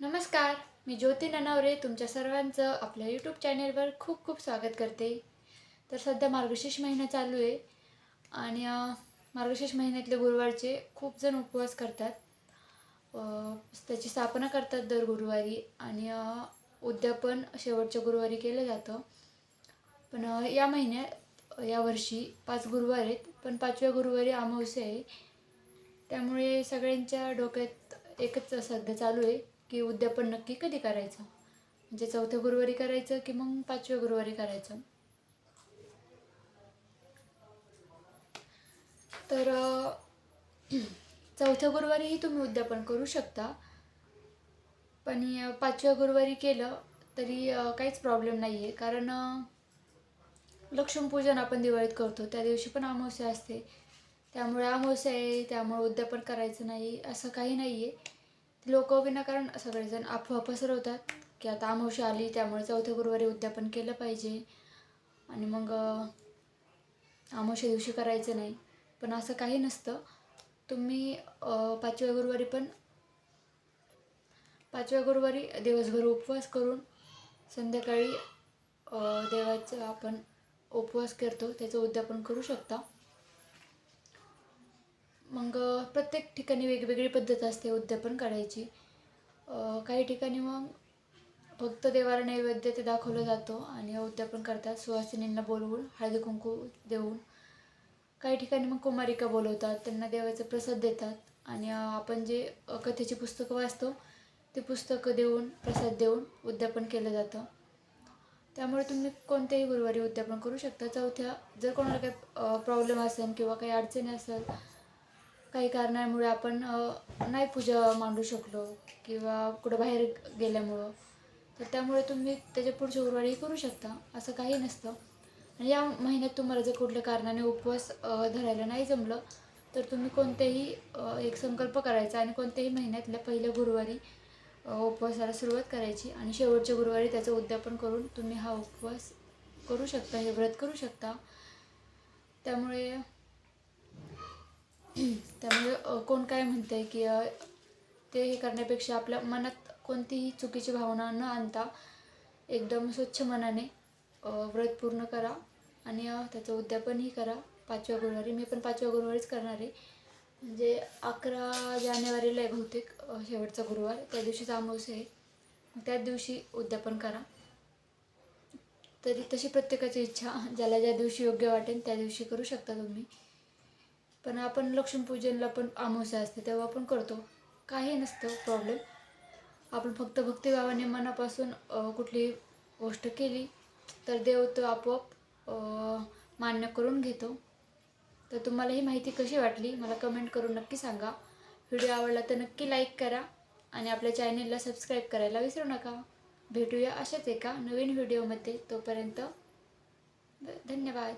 नमस्कार मी ज्योती ननावरे तुमच्या सर्वांचं आपल्या यूट्यूब चॅनेलवर खूप खूप स्वागत करते. तर सध्या मार्गशीर्ष महिना चालू आहे आणि मार्गशीर्ष महिन्यातले गुरुवारचे खूप जण उपवास करतात. त्याची स्थापना करतात दर गुरुवारी आणि उद्यापन शेवटच्या गुरुवारी केलं जातं. पण या महिन्यात यावर्षी पाच गुरुवार आहेत पण पाचव्या गुरुवारी अमावस्या आहे. त्यामुळे सगळ्यांच्या डोक्यात एकच सध्या चालू आहे. की उद्यापन नक्की कधी करायचं? म्हणजे चौथ्या गुरुवारी करायचं की मग पाचव्या गुरुवारी करायचं? तर चौथ्या गुरुवारीही तुम्ही उद्यापन करू शकता. पण पाचव्या गुरुवारी केलं तरी काहीच प्रॉब्लेम नाही आहे कारण लक्ष्मीपूजन आपण दिवाळीत करतो. त्या दिवशी पण अमावस्या असते. त्यामुळे अमावस्या आहे त्यामुळे उद्यापन करायचं नाही असं काही नाही आहे लोक विनाकारण सगळेजण अफवा पसरवतात की आता अमावस्या आली त्यामुळे चौथ्या गुरुवारी उद्यापन केलं पाहिजे. आणि मग अं, दिवशी करायचं नाही. पण असं काही नसतं. तुम्ही पाचव्या गुरुवारी पण पाचव्या गुरुवारी दिवसभर उपवास करून संध्याकाळी देवाचं आपण उपवास करतो त्याचं उद्यापन करू शकता. मग प्रत्येक ठिकाणी वेगवेगळी पद्धत असते उद्यापन करायची काही ठिकाणी मग फक्त देवाला नैवेद्य ते दाखवलं जातो आणि उद्यापन करतात. सुवासिनींना बोलवून हळदी कुंकू देऊन. काही ठिकाणी मग कुमारिका बोलवतात त्यांना देवाचा प्रसाद देतात. आणि आपण जे कथेची पुस्तकं वाचतो ते पुस्तकं देऊन प्रसाद देऊन उद्यापन केलं जातं. त्यामुळे तुम्ही कोणत्याही गुरुवारी उद्यापन करू शकता. चौथ्या जर कोणाला काही प्रॉब्लेम असेल किंवा काही अडचणी असेल काही कारणामुळे आपण नाही पूजा मांडू शकलो किंवा कुठं बाहेर गेल्यामुळं तर त्यामुळे तुम्ही त्याच्या पुढच्या गुरुवारी करू शकता असं काही नसतं. आणि या महिन्यात तुम्हाला जर कुठल्या कारणाने उपवास धरायला नाही जमलं तर तुम्ही कोणतेही एक संकल्प करायचा आणि कोणत्याही महिन्यातल्या पहिल्या गुरुवारी उपवासाला सुरुवात करायची आणि शेवटच्या गुरुवारी त्याचं उद्यापन करून तुम्ही हा उपवास करू शकता हे व्रत करू शकता. त्यामुळे त्यामुळे कोण काय म्हणते की ते हे करण्यापेक्षा आपल्या मनात कोणतीही चुकीची भावना न आणता एकदम स्वच्छ मनाने व्रत पूर्ण करा आणि त्याचं उद्यापनही करा. पाचव्या गुरुवारी मी पण पाचव्या गुरुवारीच करणार आहे. म्हणजे अकरा जानेवारीला आहे बहुतेक शेवटचा गुरुवार. त्या दिवशीच अमावस्या आहे. त्याच दिवशी उद्यापन करा. तरी तशी प्रत्येकाची इच्छा ज्याला ज्या दिवशी योग्य वाटेल त्या दिवशी करू शकता तुम्ही. पण आपण लक्ष्मीपूजनला पण अमावस्या असते तेव्हा आपण करतो. काही नसतं प्रॉब्लेम आपण फक्त भक्तिभावाने मनापासून कुठली गोष्ट केली तर देव तो आपोआप मान्य करून घेतो. तर तुम्हाला ही माहिती कशी वाटली मला कमेंट करून नक्की सांगा. व्हिडिओ आवडला तर नक्की लाईक करा आणि आपल्या चॅनेलला सबस्क्राईब करायला विसरू नका. भेटूया अशाच एका नवीन व्हिडिओमध्ये तोपर्यंत धन्यवाद.